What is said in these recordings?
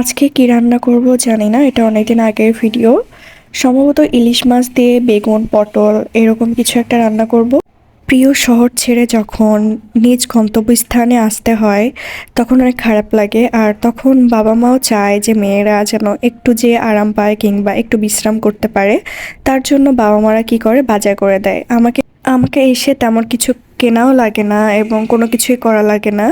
আজকে কি রান্না করব জানি না, এটা অনেকদিন আগের ভিডিও। সম্ভবত ইলিশ মাছ দিয়ে বেগুন, পটল এরকম কিছু একটা রান্না করব। প্রিয় শহর ছেড়ে যখন নিজ গন্তব্যস্থানে আসতে হয়, তখন অনেক খারাপ লাগে। আর তখন বাবা মাও চায় যে মেয়েরা যেন একটু যে আরাম পায় কিংবা একটু বিশ্রাম করতে পারে, তার জন্য বাবা মারা কি করে? বাজার করে দেয়। আমাকে আমাকে এসে তেমন কিছু কেনাও লাগে না এবং কোনো কিছুই করা লাগে না।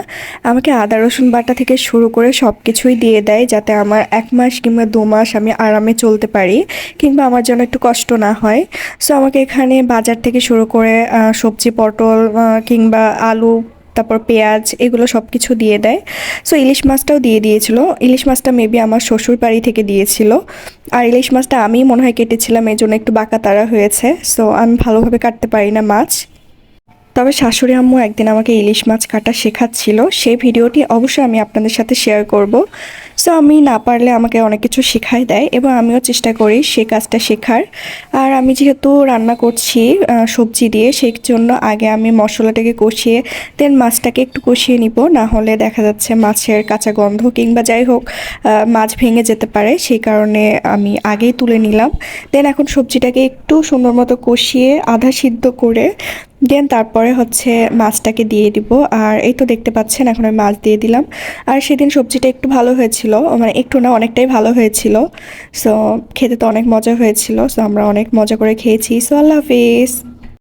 আমাকে আদা, রসুন বাটা থেকে শুরু করে সব কিছুই দিয়ে দেয় যাতে আমার এক মাস কিংবা দু মাস আমি আরামে চলতে পারি কিংবা আমার জন্য একটু কষ্ট না হয়। সো আমাকে এখানে বাজার থেকে শুরু করে সবজি, পটল কিংবা আলু, তারপর পেঁয়াজ এগুলো সব কিছু দিয়ে দেয়। সো ইলিশ মাছটাও দিয়ে দিয়েছিল। ইলিশ মাছটা মেবি আমার শ্বশুর বাড়ি থেকে দিয়েছিল। আর ইলিশ মাছটা আমি মনে হয় কেটেছিলাম এই জন্য একটু বাঁকা তারা হয়েছে। সো আমি ভালোভাবে কাটতে পারি না মাছ। তবে শাশুড়ি আম্মু একদিন আমাকে ইলিশ মাছ কাটা শেখাচ্ছিল সেই ভিডিওটি অবশ্যই আমি আপনাদের সাথে শেয়ার করব। সো আমি না পারলে আমাকে অনেক কিছু শেখাই দেয় এবং আমিও চেষ্টা করি সে কাজটা শেখার। আর আমি যেহেতু রান্না করছি সবজি দিয়ে সেই জন্য আগে আমি মশলাটাকে কষিয়ে দেন মাছটাকে একটু কষিয়ে নিব। না হলে দেখা যাচ্ছে মাছের কাঁচা গন্ধ কিংবা যাই হোক মাছ ভেঙে যেতে পারে। সেই কারণে আমি আগেই তুলে নিলাম। দেন এখন সবজিটাকে একটু সুন্দর মতো কষিয়ে আধা সিদ্ধ করে দেন তারপরে হচ্ছে মাছটাকে দিয়ে দিব। আর এই তো দেখতে পাচ্ছেন, এখন আমি মাছ দিয়ে দিলাম। আর সেদিন সবজিটা একটু ভালো হয়েছিল মানে একটু না অনেকটাই ভালো হয়েছিল। সো খেতে তো অনেক মজা হয়েছিল সো আমরা অনেক মজা করে খেয়েছি। সো আল্লাহ হাফিজ।